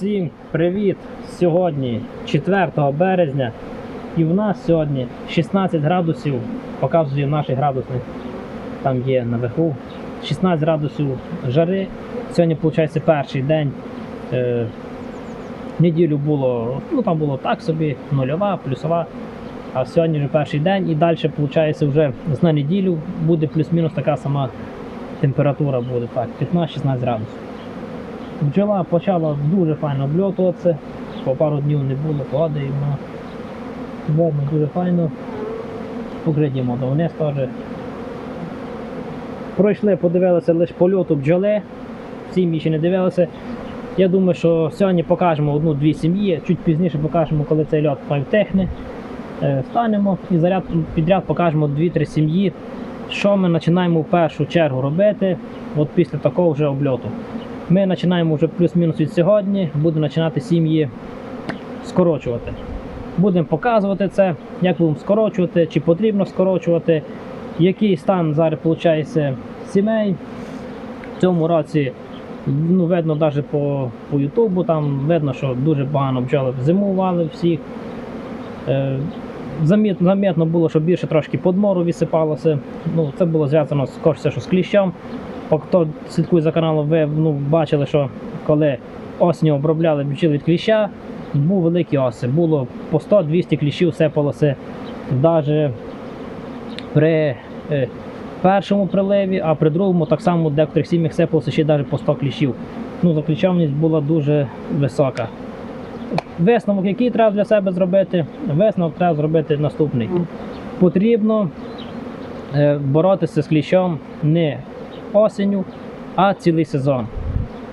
Всім привіт! Сьогодні 4 березня і в нас сьогодні 16 градусів, показую наші градусник, там є наверху. 16 градусів жари. Сьогодні, виходить, перший день. Е, неділю було, ну там було так собі, нульова, плюсова. А сьогодні вже перший день і далі, виходить, вже на неділю буде плюс-мінус така сама температура буде, так, 15-16 градусів. Бджола почала дуже файно обльотуватися, по пару днів не було погоди, і дуже файно. Покридімо до вниз теж. Пройшли, подивилися лише польоту бджоли, сім'ї ще не дивилися. Я думаю, що сьогодні покажемо одну-дві сім'ї, чуть пізніше покажемо, коли цей льот втехне. Е, Встанемо і заряд підряд покажемо 2-3 сім'ї, що ми починаємо в першу чергу робити от після такого вже обльоту. Ми починаємо вже плюс-мінус від сьогодні, будемо починати сім'ї скорочувати. Будемо показувати це, як будемо скорочувати, чи потрібно скорочувати, який стан зараз виходить сімей. В цьому році ну, видно навіть по, Ютубу, там видно, що дуже багато бджоли зимували всіх. Е, замітно, замітно було, що більше трошки подмору висипалося. Ну, це було зв'язано скоріше, всього, що з кліщом. Хто слідкує за каналом, ви ну, бачили, що коли осінню обробляли бджіл від кліща, був великі оси. Було по 100-200 кліщів сипалося навіть при е, першому приливі, а при другому так само в декотрих сім'ях сипалося ще навіть по 100 кліщів. Ну, закліщовність була дуже висока. Висновок, який треба для себе зробити, висновок треба зробити наступний. Потрібно е, боротися з кліщом не осінню, а цілий сезон.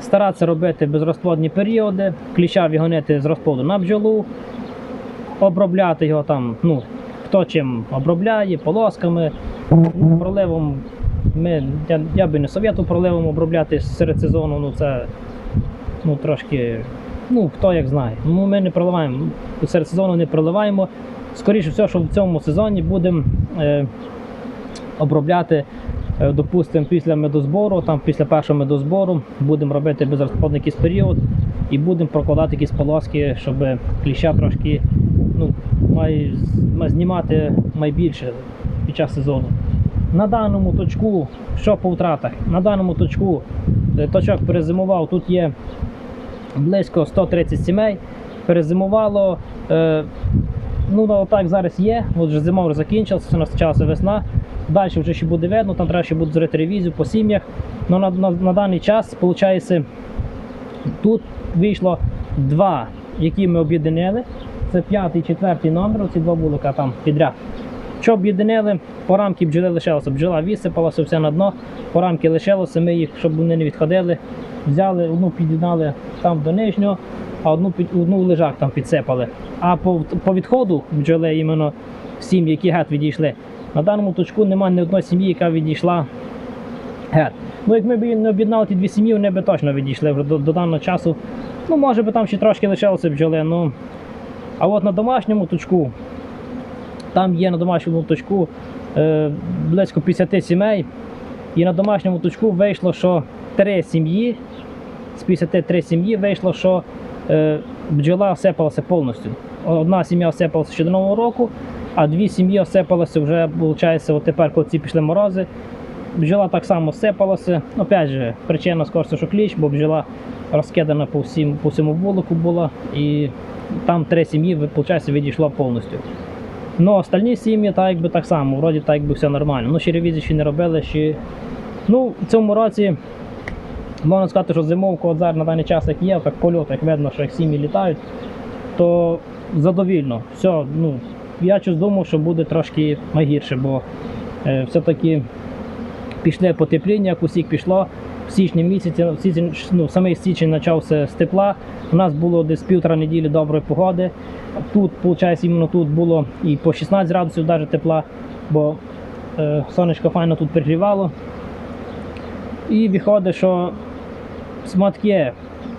Старатися робити безрозплодні періоди, кліща вигонити з розплоду на бджолу, обробляти його там, ну, хто чим обробляє, полосками, проливом. Ми, я, я би не совєтував проливом обробляти серед сезону, ну це ну, трошки, ну хто як знає. Ну, ми не проливаємо, серед сезону не проливаємо. Скоріше всього, що в цьому сезоні будемо е, обробляти, допустимо, після медозбору, там після першого медозбору будемо робити безрозплодний якийсь період і будемо прокладати якісь полоски, щоб кліща трошки ну, має, має знімати найбільше під час сезону. На даному точку, що по втратах? На даному точку е, точок перезимував, тут є близько 130 сімей. Перезимувало. Е, ну, отак зараз є. От вже зима вже закінчилася, почалася весна. Далі вже ще буде видно, там треба ще буде зробити ревізію по сім'ях. Ну, на, на, на даний час, виходить, тут вийшло два, які ми об'єднали. Це п'ятий четвертий номер, ці два вулика там підряд. Що об'єднали, по рамки бджоли лишилося. Бджола висипалася все на дно, по рамки лишилося, ми їх, щоб вони не відходили, взяли, одну під'єднали там до нижнього, а одну, під- одну в лежак там підсипали. А по, по відходу бджоли, іменно сім'ї, які геть відійшли, на даному точку немає ні одної сім'ї, яка відійшла геть. Ну, як ми б не об'єднали ті дві сім'ї, вони б точно відійшли вже до, до даного часу. Ну, може би там ще трошки лишилося бджоли. Ну. А от на домашньому точку, там є на домашньому точку е, близько 50 сімей. І на домашньому точку вийшло, що три сім'ї, з 53 сім'ї вийшло, що е, бджола осипалася повністю. Одна сім'я осипалася ще до Нового року, а дві сім'ї осипалися вже, виходить, от тепер, коли ці пішли морози. Бджола так само сипалася. Опять же, причина скоріше, що кліщ, бо бджола розкидана по, всім, по всьому вулику була. І там три сім'ї, виходить, відійшло повністю. Ну, остальні сім'ї так якби так само, вроді так якби все нормально. Ну, ще ще не робили, ще. Ну, в цьому році можна сказати, що зимовку от зараз на даний час як є, так польот, як видно, що як сім'ї літають, то задовільно. Все, ну, я щось думав, що буде трошки найгірше, бо е, все-таки пішли потепління, як усіх пішло. В січні місяці, в січень, ну, самий січень почався з тепла. У нас було десь півтора неділі доброї погоди. Тут, виходить, іменно тут було і по 16 градусів навіть тепла, бо е, сонечко файно тут пригрівало. І виходить, що матки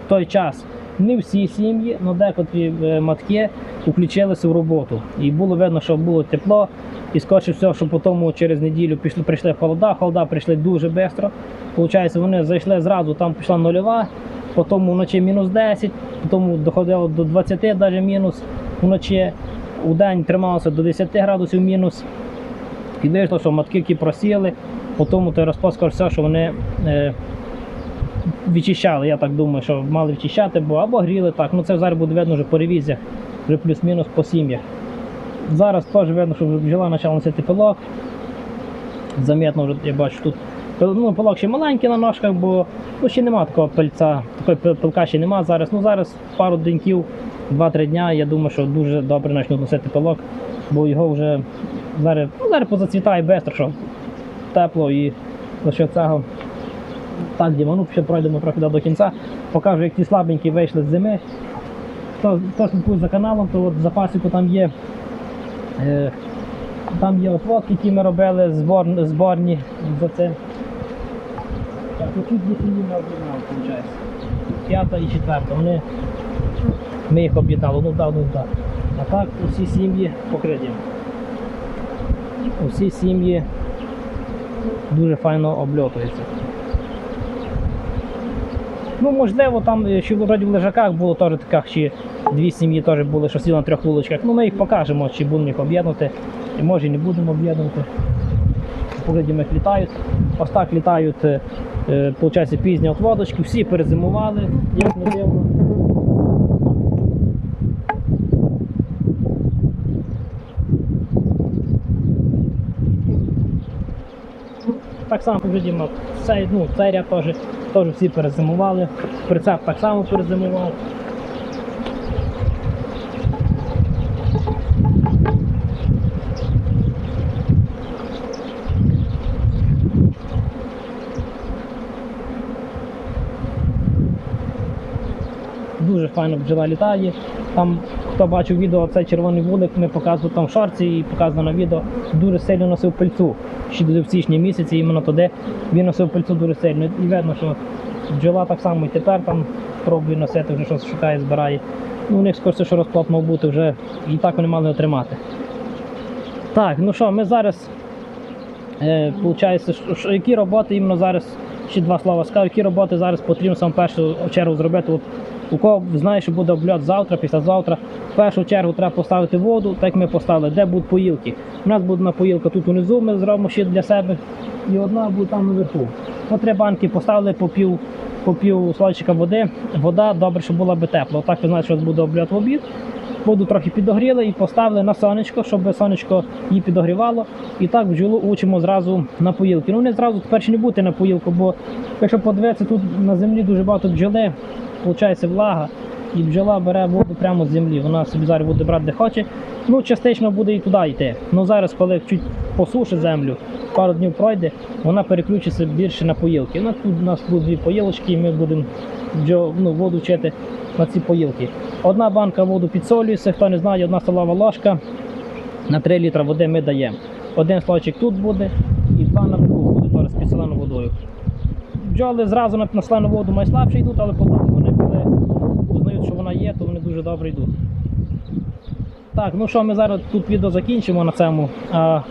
в той час не всі сім'ї, але декотрі е, матки включилися в роботу. І було видно, що було тепло. І скоріше всього, що потім через неділю пішли, прийшли холода, холода прийшли дуже швидко. Получається, вони зайшли зразу, там пішла нульова, потім вночі мінус 10, потім доходило до 20 навіть мінус вночі. У день трималося до 10 градусів мінус. І вийшло, що матки які просіли, по тому той розпад все, що вони відчищали. Я так думаю, що мали відчищати, бо або гріли так. Ну це зараз буде видно вже по ревізіях, вже плюс-мінус по сім'ях. Зараз теж видно, що бджола почала носити пилок. Замітно вже я бачу тут. Ну, пилок ще маленький на ножках, бо ну, ще нема такого пильця, такої пилка ще нема зараз. Ну зараз пару деньків, 2-3 дня, я думаю, що дуже добре почнуть носити пилок, бо його вже зараз, ну, зараз позацвітає швидко, що тепло і за що цього. Так, Діма, ну ще пройдемо трохи до кінця. Покажу, як ті слабенькі вийшли з зими. Хто, хто слідкує за каналом, то от в запасіку там є. Е, там є отводки, які ми робили збор, зборні за це. Так, тут є сім'ї об'єднали, виходить. П'ята і четверта. Вони, ми їх об'єднали, ну да, ну да. А так усі сім'ї покриті. Усі сім'ї дуже файно обльотуються. Ну, можливо, там е, ще вроді в лежаках було теж таких, чи дві сім'ї теж були, що сіли на трьох вуличках. Ну, ми їх покажемо, чи будемо їх об'єднувати, і може не будемо об'єднувати. Поглядімо, їх літають. Ось так літають, е, е, виходить, пізні отводочки, всі перезимували, як не дивно. Так само поглядімо, цей, ну, цей ряд теж, теж всі перезимували. Прицеп так само перезимував. Дуже файно бджола літає. Там, хто бачив відео, цей червоний вулик, ми показували там в шорці і показано відео, дуже сильно носив пильцу. Ще в січні місяці, іменно туди він носив пильцу дуже сильно. І видно, що бджола так само і тепер там пробує носити, вже щось шукає, збирає. Ну, у них скоріше, що розплод мав бути вже і так вони мали отримати. Так, ну що, ми зараз, е, виходить, що, які роботи іменно зараз, ще два слова скажу, які роботи зараз потрібно саме в першу чергу зробити. От, у кого знає, що буде обльот завтра, післязавтра, в першу чергу треба поставити воду, так як ми поставили, де будуть поїлки. У нас буде на поїлка тут унизу, ми зробимо ще для себе, і одна буде там наверху. По три банки поставили по пів, по пів слойчика води. Вода добре, щоб була би тепла. Отак ви знаєте, що буде обльот в обід. Воду трохи підогріли і поставили на сонечко, щоб сонечко її підогрівало. І так бджолу учимо зразу на поїлки. Ну не зразу ще не бути на поїлку, бо якщо подивитися, тут на землі дуже багато бджоли, виходить влага, і бджола бере воду прямо з землі. Вона собі зараз буде брати де хоче. Ну, частично буде і туди йти. Ну зараз, коли чуть посушить землю, пару днів пройде, вона переключиться більше на поїлки. Ну, тут у нас будуть дві поїлочки, і ми будемо ну, воду вчити на ці поїлки. Одна банка воду підсолюється, хто не знає, одна столова ложка на 3 літра води ми даємо. Один слойчик тут буде і два наверху буде теж з підсоленою водою. Бджоли зразу на, на солену воду найслабше йдуть, але потім вони коли узнають, що вона то вони дуже добре йдуть. Так, ну що, ми зараз тут відео закінчимо на цьому. А,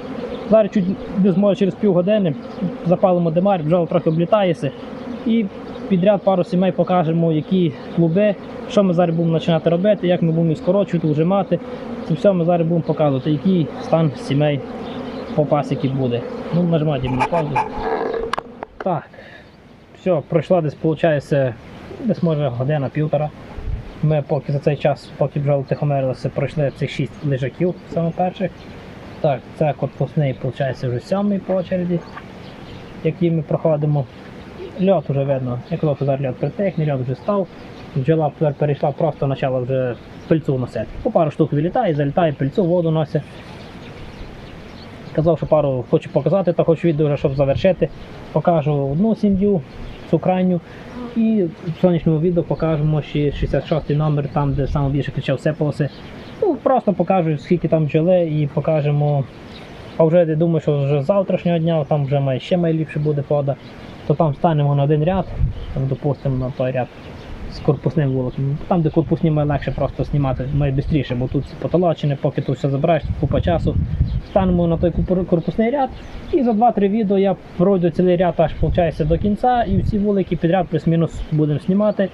зараз чуть десь може через півгодини запалимо демар, бджола трохи облітається. І підряд пару сімей покажемо, які клуби, що ми зараз будемо починати робити, як ми будемо їх скорочувати, ужимати. Це все ми зараз будемо показувати, який стан сімей по пасіки буде. Ну, нажимайте на паузу. Так, все, пройшла десь, виходить, десь може година-півтора. Ми поки за цей час, поки бджоли тихомирилися, пройшли цих шість лежаків саме перших. Так, це корпусний, виходить, вже сьомий по очереді, який ми проходимо. Льот вже видно, як казав, зараз льот притихне, льот вже став. Бджола перейшла, просто почала вже пильцу носити. По пару штук вилітає, залітає, пильцу, воду носить. Казав, що пару хочу показати, та хочу відео, вже, щоб завершити. Покажу одну сім'ю, цю крайню. І в сонячному відео покажемо ще 66 номер, там, де найбільше більше кричав сипалося. Ну, просто покажу, скільки там жили, і покажемо. А вже я думаю, що вже з завтрашнього дня, там вже має ще найліпше буде пода, то там станемо на один ряд, там, допустимо, на той ряд з корпусним вуликом. Там, де корпусні має легше просто знімати, має швидше, бо тут потолочені, поки тут все забираєш, купа часу. станемо на той корпусний ряд, і за 2-3 відео я пройду цілий ряд аж виходить, до кінця, і всі вулики підряд плюс-мінус будемо знімати.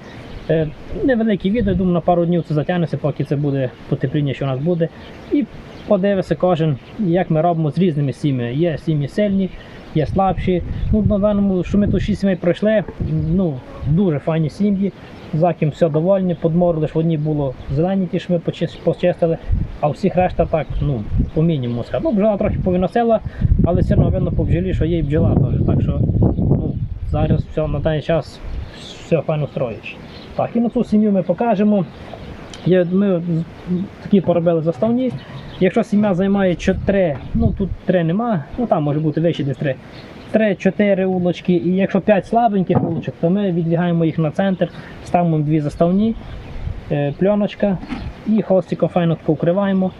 Е, Невеликі відео, думаю, на пару днів це затягнеться, поки це буде потепління, що у нас буде. І подивиться кожен, як ми робимо з різними сім'ями. Є сім'ї сильні, є слабші. Ну, даному, що ми тут 6 сімей пройшли, ну, дуже файні сім'ї. За ким все довольні, подмор, лише в одній було зелені, ті, ми почистили, а всіх решта так, ну, по мінімуму. Ну, бджола трохи повиносила, але все одно видно по бджолі, що є і бджола теж. Так що ну, зараз все на даний час все файно строїш. Так, і на цю сім'ю ми покажемо. Є, ми такі поробили заставні. Якщо сім'я займає 4, ну тут 3 нема, ну там може бути вище десь 3. 3-4 улочки, і якщо 5 слабеньких улочок, то ми відлягаємо їх на центр, ставимо дві заставні, е, пленочка і холстиком файно тако укриваємо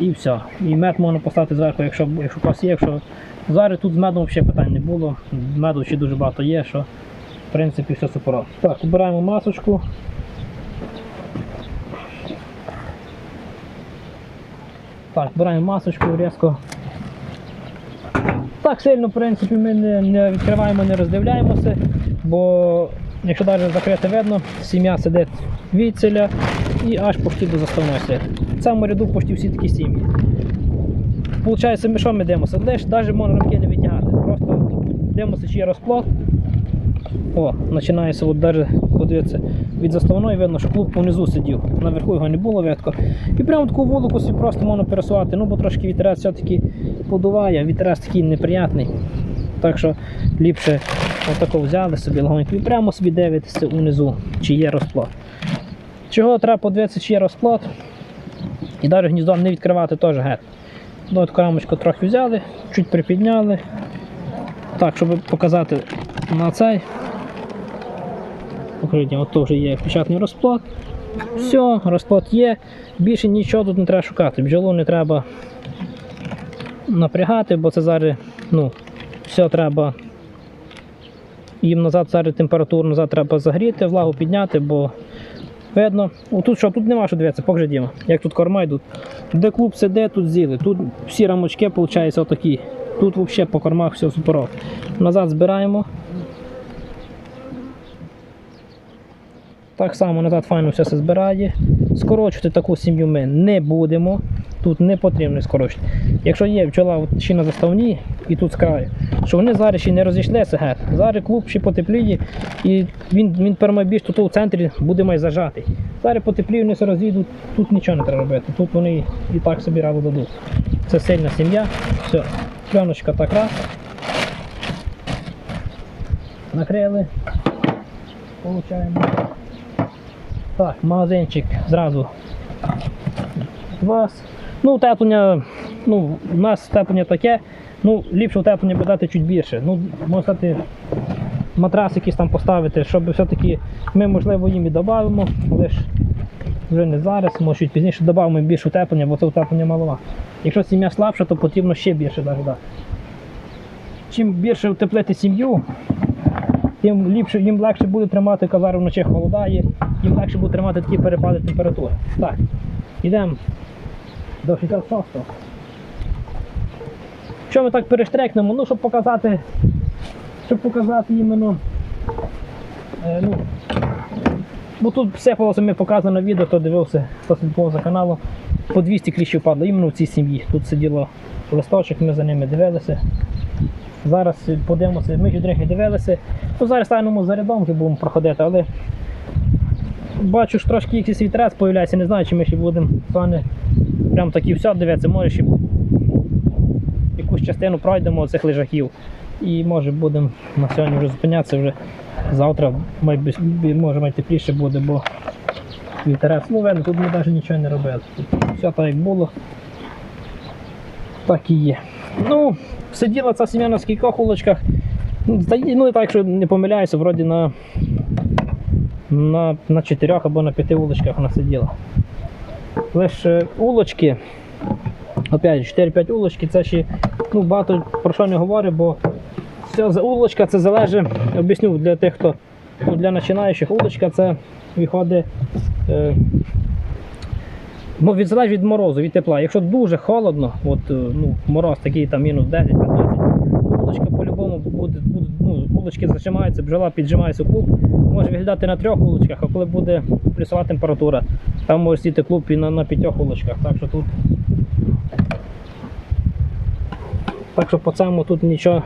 і все. І мед можна поставити зверху, якщо, якщо вас є. Якщо... Зараз тут з медом взагалі питань не було. Меду ще дуже багато є, що в принципі все супер. Так, обираємо масочку. Так, збираємо масочку різко. Так сильно, в принципі, ми не, не відкриваємо, не роздивляємося, бо якщо навіть закрити видно, сім'я сидить відціля і аж почти до заставної сидить. В цьому ряду почти всі такі сім'ї. Получається, ми що ми дивимося? Лише навіть можна рамки не витягати. Просто дивимося, чи є розплод. О, починається от даже, подивіться, від заставної видно, що клуб внизу сидів. Наверху його не було видко. І прямо таку вулику просто можна пересувати. Ну, бо трошки вітерець все-таки подуває, вітерець такий неприятний. Так що ліпше отако взяли собі легонько і прямо собі дивитися унизу, чи є розплод. Чого треба подивитися, чи є розплод. І навіть гніздом не відкривати теж геть. Ну, от рамочку трохи взяли, чуть припідняли. Так, щоб показати на цей. От теж є печатний розплод. Все, розплод є. Більше нічого тут не треба шукати. Бджолу не треба напрягати, бо це зараз ну, все треба. Їм назад зараз температуру назад треба загріти, влагу підняти, бо видно. О, тут що, тут нема що дивитися, покажи Діма, як тут корма йдуть. Де клуб сиде, тут з'їли. Тут всі рамочки, виходить, отакі. Тут взагалі по кормах все суперово. Назад збираємо. Так само назад файно все збирає. Скорочувати таку сім'ю ми не будемо. Тут не потрібно скорочувати. Якщо є пчола ще на заставні і тут з краю, що вони зараз ще не розійшлися геть. Зараз клуб ще потепліє і він, він перемайбільш тут у центрі буде май зажатий. Зараз потепліє, вони все розійдуть, тут нічого не треба робити. Тут вони і так собі раду дадуть. Це сильна сім'я. Все, пленочка так раз. Накрили. Получаємо. Так, магазинчик зразу. Вас. Ну, утеплення, ну, у нас утеплення таке, ну, ліпше утеплення би дати чуть більше. Ну, можна сказати, матрас якийсь там поставити, щоб все-таки ми, можливо, їм і додамо, лише вже не зараз, може чуть пізніше додамо більше утеплення, бо це утеплення малова. Якщо сім'я слабша, то потрібно ще більше дати. Чим більше утеплити сім'ю, тим ліпше, їм легше буде тримати казар вночі холодає, їм легше буде тримати такі перепади температури. Так, йдемо до 66-го. Що ми так перештрекнемо? Ну, щоб показати, щоб показати іменно. Е, ну, бо тут все було ми показано відео, хто дивився, хто слідкував за каналом. По 200 кліщів падало іменно в цій сім'ї. Тут сиділо листочок, ми за ними дивилися. Зараз подивимося, ми не дивилися. Ну, зараз станемо за рядом вже будемо проходити, але бачу, що трошки якийсь вітерець з'являється, не знаю, чи ми ще будемо вами прям такі все дивитися, може ще якусь частину пройдемо цих лежаків. І може будемо на сьогодні вже зупинятися вже завтра, може май тепліше буде, бо вітерець. Ну, видно, тут ми навіть нічого не робили. Тут все так як було. Так і є. Ну, сиділа ця сім'я на скількох улочках. Ну, Ну, і так, якщо не помиляюся, вроді на, на, на чотирьох або на п'яти улочках вона сиділа. Лише улочки, опять 4-5 улочки, це ще ну, багато про що не говорить, бо ця улочка це залежить, об'ясню для тих, хто ну, для починаючих улочка це виходить е, Бо від залежить від морозу, від тепла. Якщо дуже холодно, от е, ну, мороз такий там мінус 10-15, то вулочка буде, буде ну, вулочки зажимаються, бджола піджимається клуб. Може виглядати на трьох вулочках, а коли буде плюсова температура, там може сіти клуб і на, на п'ятьох вулочках. Так що тут. Так що по цьому тут нічого,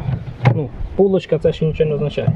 ну, пулочка це ще нічого не означає.